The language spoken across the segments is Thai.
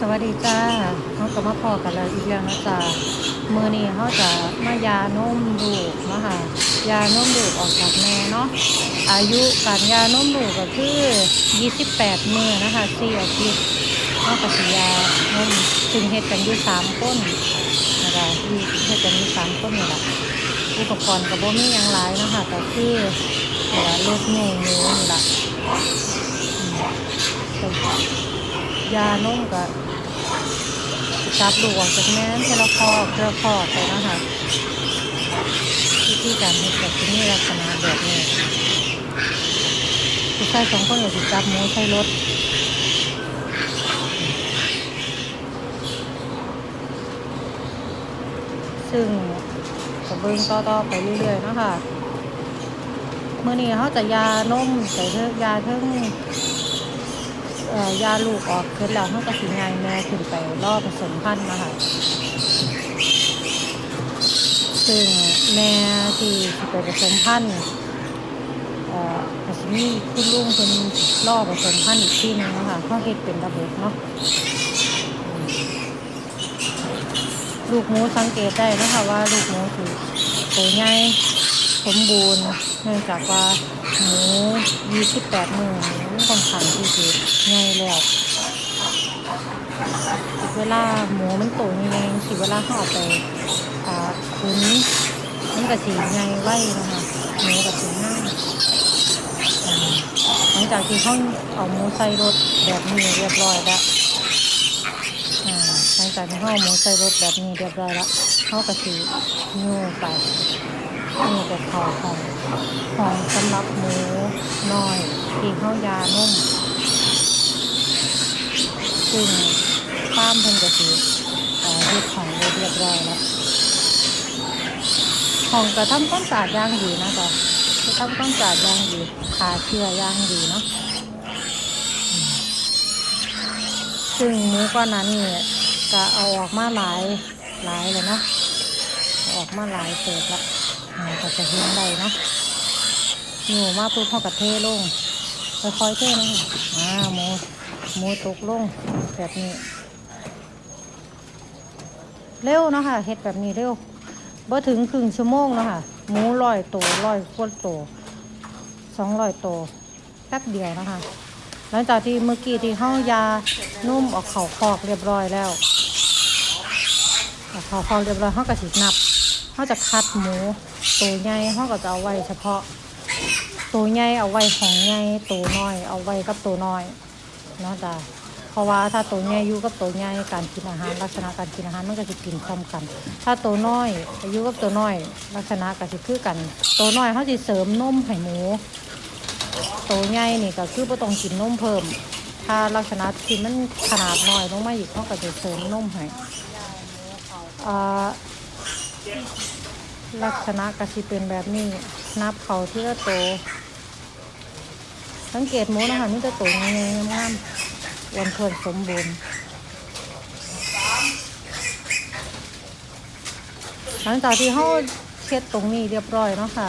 สวัสดีจ้าเขาก็มาพอกันแล้วอีกแล้วนะจ๊ะมือนี้เขาจะมายานมลูกนาะคะยานมลูกออกจากแม่เนาะอายุการยานมลูกก็คือ 28 มือนะคะสี่อาทิตย์เขากับสิยานมซึ่งเฮ็ดกันอยู่สามคนนะคะที่เฮ็ดกันอยู่สามคนนี่แหละอุปกรณ์กับบ่มีหยังหลายนะคะก็คือเอ่อรถหนูหนูนี่แหละยานมก็ จับลูกออกจากแม่เทลคอกเทละคอกไปนะคะวิธีการเฮ็ดแบบนี้ลักษณะแบบนี้ผู้ชายสองคนก็สิจับหมูใส่รถซึ่งก็เบิ่งต่อๆไปเรื่อยๆนะคะเมื่อนี้เขาจะยานมใส่เทิงยาเทิงเอ่อ ย่าลูกออกเสร็จแล้วเขาก็สิงานแม่ขึ้นไปรอบผสมพันธุ์นะคะซึ่งแม่ที่ไปผสมพันธุ์อ่อก็สิมีคุณลุงเป็นรอผสมพันธุ์อีกที่หนึงนะคะเขาเฮ็ดเป็นระบบเนาะลูกหมูสังเกตได้นะคะว่าลูกหมูคือตัวใหญ่สมบูรณ์เนื่องจากว่าหมู28มือหมู ค่อนข้างที่จะใหญ่แล้วเวลาหมูมันโตนี่เองสิเวลาเขาเอไปอ่าขุนมันก็สีไงไว้นะคะหมูกับสีหน้าหลังจากที่เขาเอาหมูใส่รถแบบนี้เรียบร้อยแล้วหลังจากที่เขาเอาหมูใส่รถแบบนี้เรียบร้อยแล้วเขาก็สียูไปนี่แต่ขอของของสำหรับหมูน้อย ที่เขายานุ่มซึ่งฟาร์มเพิ่นก็สิเอ่อเฮ็ดของเรียบร้อยแล้วของกระทำความสะอาดย่างดีนะจ๊ะกระทำความสะอาดย่างดีขาเชื้อย่างดีเนาะซึ่งหมูก้อนนั้นเนี่ยก็เอาออกมาหลายหลายเลยเนาะออกมาหลายเศษละอ่าก็จะเห็นได้เนาะหนูมาปุ๊บเขากระเทลง ค่อยๆเทนะอ่าหมูหมูตกลงแบบนี้ เร็วเนาะค่ะเฮ็ดแบบนี้เร็วบ่ถึงครึ่งชั่วโมงเนาะค่ะ หมูร้อยโตัวร้อยกว่าตัวสองร้อยโตแป๊บเดียวนะคะ หลังจากที่เมื่อกี้ที่เฮายานุ่มออกเข่าคอกเรียบร้อยแล้วออกเข่าคอกเรียบร้อยเฮาก็สินับเฮาจะคัดหมูตัวใหญ่เฮาก็จะเอาไว้เฉพาะ ตัวใหญ่เอาไว้ของใหญ่ตัวน้อย เอาไว้กับตัวน้อยเนาะจ้ะเพราะว่าถ้าตัวใหญ่อยู่กับตัวใหญ่การกินอาหารลักษณะการกินอาหารมันก็จะกินพร้อมกัน ถ้าตัวน้อยอายุกับตัวน้อย ลักษณะก็สิคือกัน ตัวน้อยเขาสิเสริมนมให้หมูตัวใหญ่นี่ก็คือบ่ต้องกินนมเพิ่ม ถ้าลักษณะที่มันขนาดน้อยลงมาอีกเขาก็จะเสริมนมให้อ่า ลักษณะก็สิเป็นแบบนี้ นับเขาที่ละโต สังเกตหมูนะคะนี่จะตัวงงามๆอ้วนทวนสมบูรณ์หลังจากที่เขาเช็ดตรงนี้เรียบร้อยเนาะค่ะ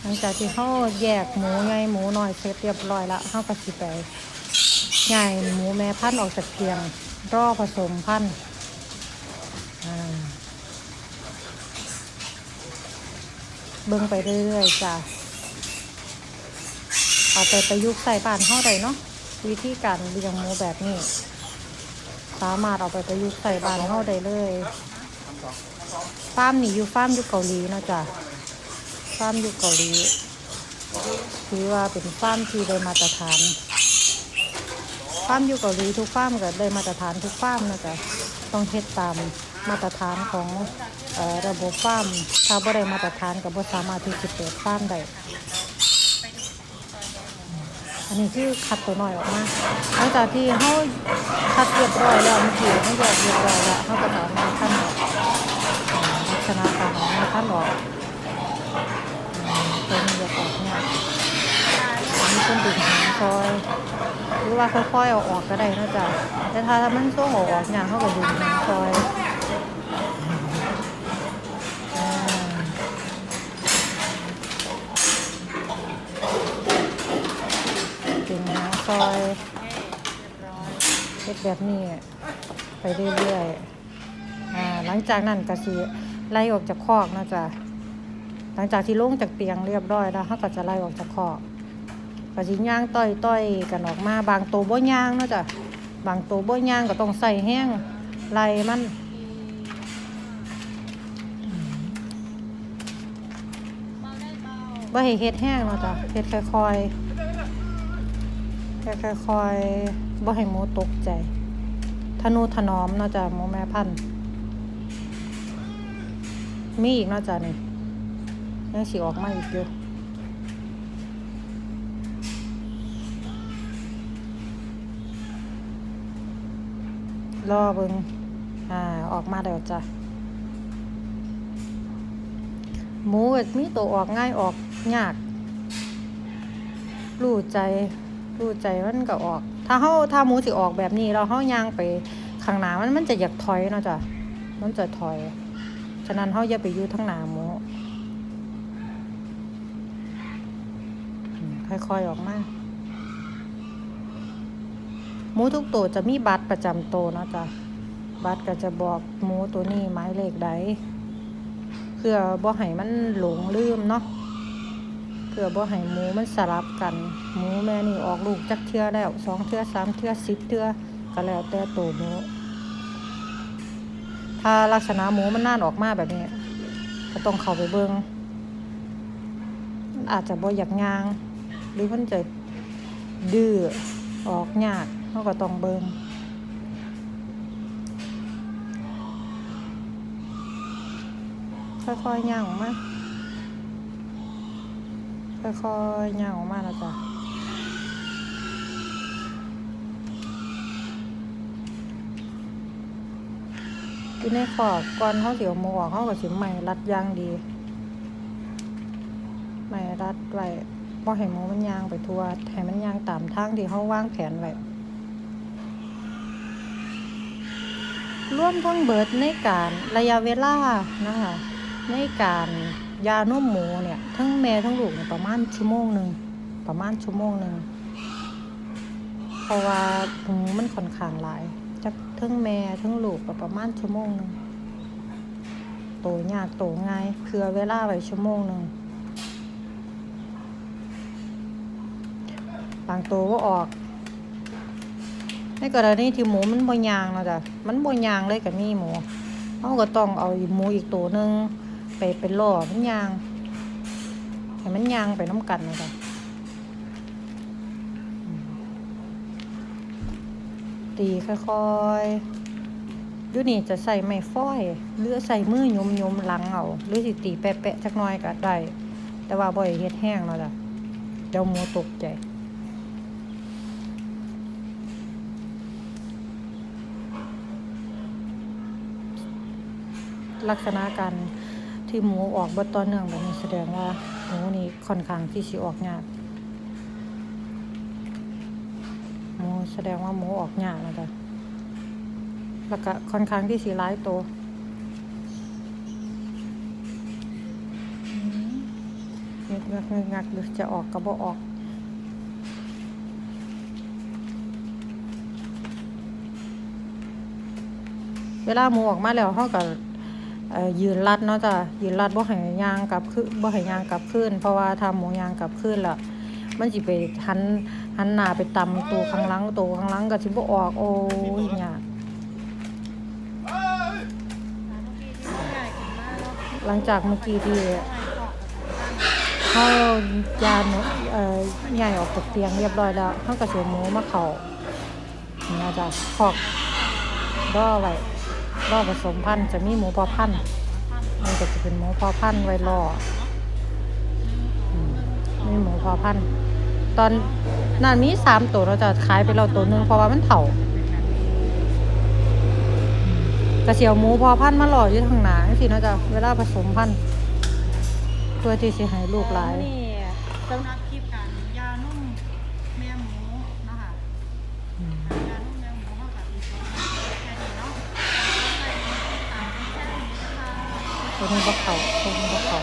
หลังจากที่เขาแยกหมูไงหมูน้อยเสร็จเรียบร้อยแล้วเขาก็สิไปใหญ่หมูแม่พันธุ์ออกจากเพียงรอผสมพันธุ์อ่า เบิ่งไปเรื่อยๆจ้ะเอาไปประยุกต์ใส่บ้านเข้าได้เนาะวิธีการเลี้ยงหมูแบบนี้ สามารถเอาไปประยุกต์ใส่บ้านเข้าได้เลยฟาร์มนี่อยู่ฟาร์มอยู่เกาหลีนะจ้ะฟาร์มอยู่เกาหลีถือว่าเป็นฟาร์มที่ได้มาตรฐานฟาร์มอยู่เกาหลีทุกฟาร์มก็ได้มาตรฐานทุกฟาร์มนะจ๊ะต้องเฮ็ดตาม มาตรฐานของออระบบฟาร์มถ้าบ่ได้มาตรฐานก็บ่สามารถที่จะเปิดฟาร์มได้อันนี้คือคัดตัวหน่อยออกมาหลังจากที่เขาคัดเรียบร้อยแล้วเมื่อกี้เขาแยกเรียบร้อยแล้วเขาก็จะเอามาขั้นออกอ่าลักษณะการเอามาขั้นออกอืมตัวนี้จะออกเนี่ยากอันนี้เป็นดึงหางซอยหรือว่าค่อยๆเอาออกก็ได้นะจ๊ะแต่ถ้ามันช่วงออกออกเนี่ยเขาก็ดึงหางซอยอ่า ดึงหาง ซอยเสร็เฮ็ดแบบนี้ไปเรื่อยๆอ่าหลังจากนั้นก็สิไล่ออกจากคอกนาะจ้ะหลังจากที่ลงจากเตียงเรียบร้อยแล้วเขาก็จะไล่ออกจากคอกก็สิย่างต้อยต้อยกันออกมาบางตัวบ่ย่างนาะจ้ะบางตัวบ่ย่างก็ต้องใส่แห้งไล่มันบ่ให้เฮ็ดแห้งเนาะจ้ะเฮ็ดค่อยๆ ค่อยค่อยๆบ่ให้หมูตกใจทนุถนอมนาะจ้ะหมูแม่พันธุ์มีอีกนาะจ้ะนี่ยังสิออกมาอีกอยู่รอเบิงอ่า ออกมาแล้วจ้ะหมูก็มีตัวออกง่ายออกยาก รู้ใจ รู้ใจมันก็ออก ถ้าเฮาถ้าหมูสิออกแบบนี้เราเฮายางไปข้างหน้ามันมันจะอยากถอยเนาะจ้ะมันจะถอย ฉะนั้นเฮาอย่าไปอยู่ทางหน้าหมูค่อยๆออกมาหมูทุกตัวจะมีบัตรประจำตัวเนาะจ้ะบัตรก็จะบอกหมูตัวนี้หมายเลขใดเพื่อบ่ให้มันหลงลืมเนาะ เพื่อบ่ให้หมูมันสลับกันหมูแม่นี่ออกลูกจักเทื่อแล้วสองเทื่อสามเทื่อสิบเทื่อก็แล้วแต่ตัวหมูถ้าลักษณะหมูมันน่านออกมาแบบนี้ ก็ต้องเข้าไปเบิงมันอาจจะบ่อยากยาง หรือมันจะดื้อออกยากเราก็ต้องเบิงค่อยๆย่างออกมา ค่อยๆย่างออกมาแล้วจ้ะอยู่ในขอบก่อนเขาเสียวหมูออกเขาก็สิใหม่รัดย่างดี ใหม่รัดไว้บ่ให้หมูมันย่างไปทั่วให้มันย่างตามทางที่เขาวางแผนไว้ร่วมทั้งเบิดในการระยะเวลานะคะในการ ยานมหมูเนี่ยทั้งแม่ทั้งลูกเนี่ยประมาณชั่วโมงหนึ่งประมาณชั่วโมงหนึ่งเพราะว่าหมูมันค่อนข้างหลายจากทั้งแม่ทั้งลูกก็ประมาณชั่วโมงหนึ่งโตยากโตง่ายเผื่อเวลาไว้ชั่วโมงหนึ่งบางตัวก็ออกในกรณีที่หมูมันบ่ยางนะจ้ะมันบ่ยางเลยกับมีหมูเขาก็ต้องเอาหมูอีกตัวหนึ่ง ไปเป็นล่อมันยางให้มันยางไปน้ำกันเลยจ้ะอืมตีค่อยๆอยู่นี่จะใส่ไม้ฟ้อย หรือใส่มือยมยมๆหลังเอาหรือสิตีแปะๆจักน่อยก็ได้ แต่ว่าบ่อยเฮ็ดแห้งแล้วจ้ะเดี๋ยวหมูตกใจลักษณะการ ที่หมูออกบดต่อเนื่องแบบนี้แสดงว่าหมูนี่ค่อนข้างที่สิออกยากหมูแสดงว่าหมูออกยากนะจ๊ะแล้วก็ค่อนข้างที่สีร้ายตัวงึกงักงักหรือจะออกก็บ่ออกเวลาหมูออกมาแล้วเขาก็ ยืนรัดเนาะจ้ะยืนรัดบ่ให้ยางกลับขึ้นบ่ให้ยางกลับขึ้น เพราะว่าถ้าหมูยางกลับขึ้นล้วมันสิไปหันหันหน้าไปตำตัวข้างหลังตัวข้างหลังก็สิบ่ออกโอ้ยยากหลังจากเมื่อกี้ที่เขายานเอ่อใหญ่ออกจากเตียงเรียบร้อยแล้วเขาก็เสียหมูมาเข้าเนี่นะจ๊ะคอกรอไว้ รอผสมพันธุ์จะมีหมูพอพันธุ์นี่ก็จะเป็นหมูพอพันธุ์ไว้รออืมมีหมูพอพันธุ์ตอนนั้นมีสามตัวเราจะขายไปเราตัวหนึ่งเพราะว่ามันเถ่ากระเสียวหมูพอพันธุ์มาหล่ออยู่ทางหนาสินะจ๊ะเวลาผสมพันธุ์เพื่อที่จะให้ลูกหลายนี่สำหรับคลิปะตามแค่นี้นะคะตัวนี้บ่เขาตัวนี้บ่เขา